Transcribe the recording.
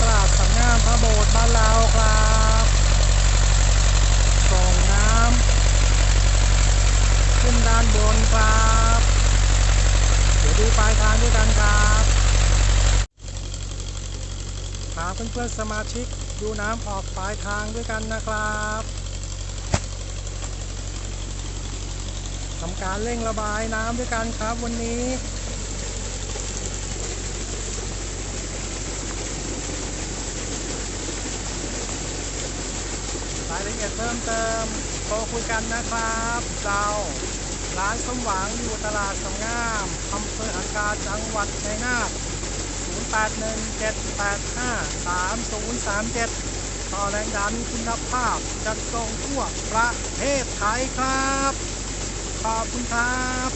ตลาดสังงามพระโบสถ์บ้านเราครับส่งน้ำขึ้นด้านบนครับ เดี๋ยวดูปลายทางด้วยกันครับพาเพื่อนๆสมาชิกดูน้ำออกปลายทางด้วยกันนะครับทำการเร่งระบายน้ำด้วยกันครับวันนี้ รายละเอียดเพิ่มเติมโทรคุยกันนะครับ เราร้านสมหวังอยู่ตลาดสงงามอำเภอหันกาจังหวัดชัยนาท0817853037 ต่อแรงดันคุณภาพจัดส่งทั่วประเทศไทยครับ ขอบคุณครับ